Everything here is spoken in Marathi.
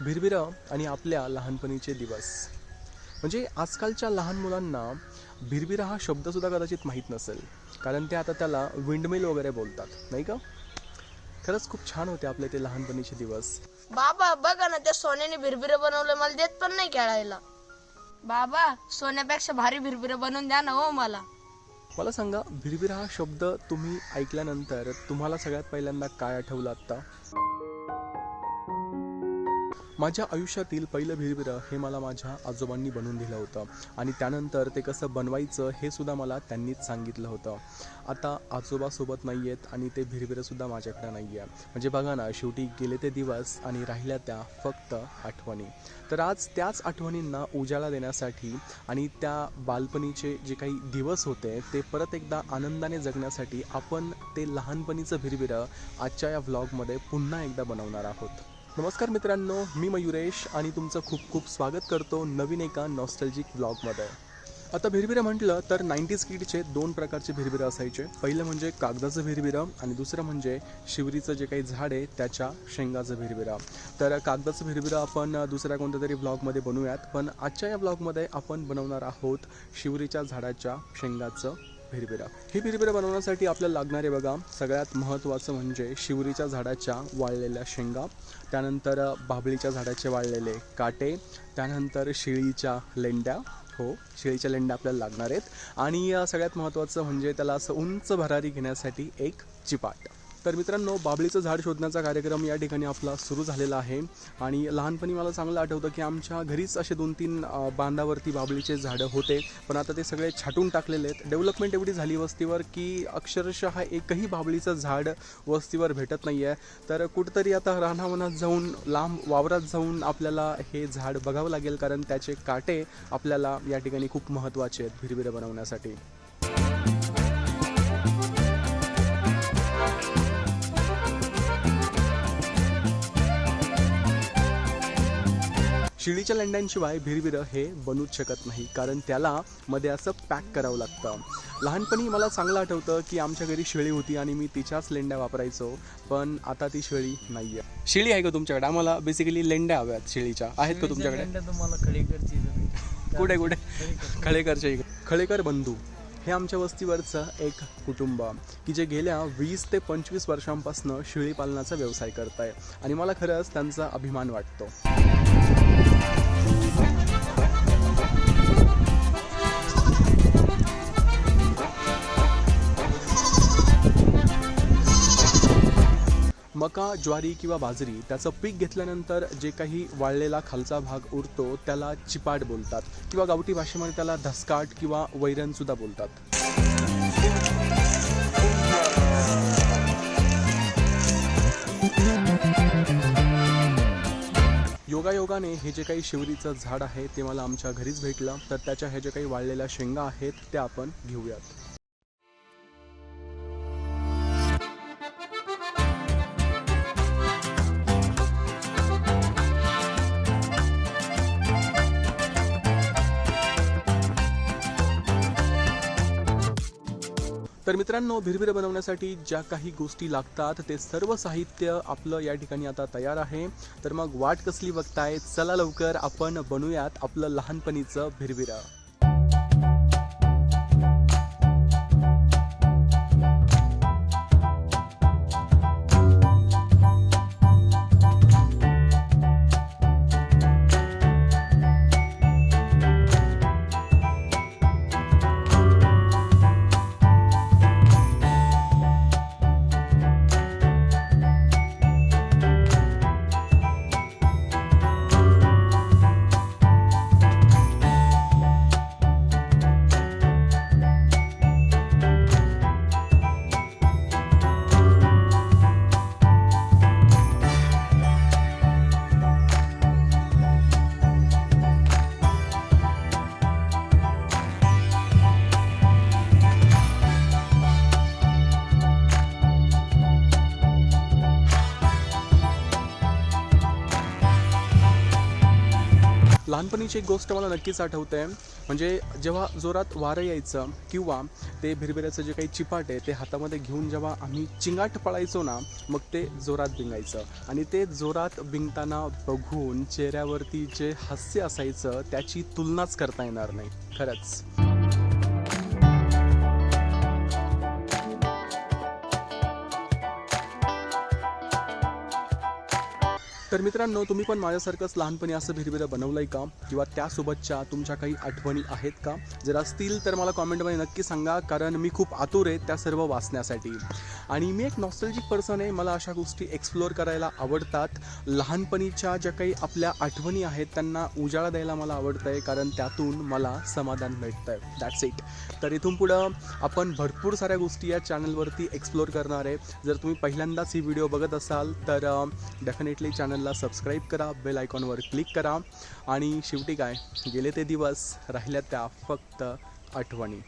भिरभिरा आणि आपल्या लहानपणीचे दिवस. म्हणजे आजकालच्या लहान मुलांना भिरभिरा हा शब्दसुद्धा कदाचित माहीत नसेल. कारण ते आता त्याला विंडमिल वगैरे बोलतात नाही का? खरंच खूप छान होते आपले ते लहानपणीचे दिवस. बाबा बघा ना त्या सोन्याने भिरभिरं बनवलं मला देत पण नाही खेळायला. बाबा सोन्यापेक्षा भारी भिरभिरं बनवून द्या ना हो मला. मला सांगा भिरभिरा हा शब्द तुम्ही ऐकल्यानंतर तुम्हाला सगळ्यात पहिल्यांदा काय आठवलं आत्ता? माझ्या आयुष्यातील पहिलं भिरभिरं हे मला माझ्या आजोबांनी बनवून दिलं होतं. आणि त्यानंतर ते कसं बनवायचं हे सुद्धा मला त्यांनीच सांगितलं होतं. आता आजोबासोबत नाही आहेत आणि ते भिरभिरंसुद्धा माझ्याकडे नाही आहे म्हणजे बघा ना शेवटी गेले ते दिवस आणि राहिल्या त्या फक्त आठवणी. तर आज त्याच आठवणींना उजाळा देण्यासाठी आणि त्या बालपणीचे जे काही दिवस होते ते परत एकदा आनंदाने जगण्यासाठी आपण ते लहानपणीचं भिरभिरं आजच्या या व्लॉगमध्ये पुन्हा एकदा बनवणार आहोत. नमस्कार मित्रांनो मी मयुरेश आणि तुमचं खूप खूप स्वागत करतो नवीन एका नॉस्टॅल्जिक ब्लॉगमध्ये आता भिरभिरं म्हटलं तर नाईन्टीज किडचे दोन प्रकारचे भिरभिरं असायचे. पहिलं म्हणजे कागदाचं भिरभिरं आणि दुसरं म्हणजे शिवरीचं जे काही झाड आहे त्याच्या शेंगाचं भिरभिरं. तर कागदाचं भिरभिरं आपण दुसऱ्या कोणत्या तरी ब्लॉगमध्ये बनवूयात पण आजच्या या ब्लॉगमध्ये आपण बनवणार आहोत शिवरीच्या झाडाच्या शेंगाचं भिरभिरा ही भिरभिरा बनवण्यासाठी आपल्याला लागणारे बघा सगळ्यात महत्त्वाचं म्हणजे शिवरीच्या झाडाच्या वाळलेल्या शेंगा त्यानंतर बाभळीच्या झाडाचे वाळलेले काटे त्यानंतर शिळीच्या लेंड्या हो शिळीच्या लेंड्या आपल्याला लागणार आहेत. आणि सगळ्यात महत्त्वाचं म्हणजे त्याला असं उंच भरारी घेण्यासाठी एक चिपाट. तर मित्रांनो बाबळीचं झाड शोधण्याचा कार्यक्रम या ठिकाणी आपला सुरू झालेला आहे. आणि लहानपणी मला चांगलं आठवतं की आमच्या घरीच असे दोन तीन बांधावरती बाबळीचे झाडं होते. पण आता ते सगळे छाटून टाकलेले आहेत. डेव्हलपमेंट एवढी झाली वस्तीवर की अक्षरशः एकही बाबळीचं झाड वस्तीवर भेटत नाही आहे तर कुठंतरी आता रानावनात जाऊन लांब वावरात जाऊन आपल्याला हे झाड बघावं लागेल कारण त्याचे काटे आपल्याला या ठिकाणी खूप महत्त्वाचे आहेत भिरभिरं बनवण्यासाठी. शिळीच्या लेंड्यांशिवाय भिरभिरं हे बनूच शकत नाही कारण त्याला मध्ये असं पॅक करावं लागतं. लहानपणी मला चांगलं आठवतं की आमच्या घरी शेळी होती आणि मी तिच्याच लेंड्या वापरायचो पण आता ती शेळी नाही आहे शेळी आहे का तुमच्याकडे? आम्हाला बेसिकली लेंड्या हव्यात शेळीच्या. आहेत का तुमच्याकडे? तुम्हाला. कुठे कुठे. खळेकरच्या इकडे. खळेकर बंधू. हे आमच्या वस्तीवरचं एक कुटुंब की जे गेल्या वीस ते पंचवीस वर्षांपासून शेळी पालनाचा व्यवसाय करत आहे आणि मला खरंच त्यांचा अभिमान वाटतो. मका ज्वारी किंवा बाजरी त्याचं पीक घेतल्यानंतर जे काही वाळलेला खालचा भाग उरतो त्याला चिपाट बोलतात. किंवा गावठी भाषेमध्ये त्याला धसकाट किंवा वैरणसुद्धा बोलतात. योगायोगाने हे जे काही शिवरीचं झाड आहे ते मला आमच्या घरीच भेटलं. तर त्याच्या हे जे काही वाळलेल्या शेंगा आहेत त्या आपण घेऊयात. तर मित्रांनो भिरभिर बनवण्यासाठी ज्या काही गोष्टी लागतात ते सर्व साहित्य आपलं या ठिकाणी आता तयार आहे. तर मग वाट कसली बघताय? चला लवकर आपण बनवूयात आपलं लहानपणीचं भिरभिरा. लहानपणीची एक गोष्ट मला नक्कीच आठवते. म्हणजे जेव्हा जोरात वारं यायचं किंवा ते भिरभिऱ्याचं जे काही चिपाट आहे ते हातामध्ये घेऊन जेव्हा आम्ही चिंगाट पळायचो ना मग ते जोरात भिंगायचं आणि ते जोरात भिंगताना बघून चेहऱ्यावरती जे हास्य असायचं त्याची तुलनाच करता येणार नाही. खरंच. तर मित्रांनो तुम्ही पण माझ्यासारखंच लहानपणी असं भिरभिरं बनवलं आहे का? किंवा त्यासोबतच्या तुमच्या काही आठवणी आहेत का? जर असतील तर मला कॉमेंटमध्ये नक्की सांगा कारण मी खूप आतुर आहे त्या सर्व वाचण्यासाठी. आणि मी एक नॉस्टॅल्जिक पर्सन आहे मला अशा गोष्टी एक्सप्लोअर करायला आवडतात. लहानपणीच्या ज्या काही आपल्या आठवणी आहेत त्यांना उजाळा द्यायला मला आवडतं आहे कारण त्यातून मला समाधान भेटतं आहे दॅट्स इट तर इथून पुढं आपण भरपूर साऱ्या गोष्टी या चॅनलवरती एक्सप्लोअर करणार आहे. जर तुम्ही पहिल्यांदाच ही व्हिडिओ बघत असाल तर डेफिनेटली चॅनल चॅनलला सबस्क्राईब करा बेल आयकॉनवर क्लिक करा. आणि शेवटी काय गेले ते दिवस राहिल्या त्या फक्त आठवणी.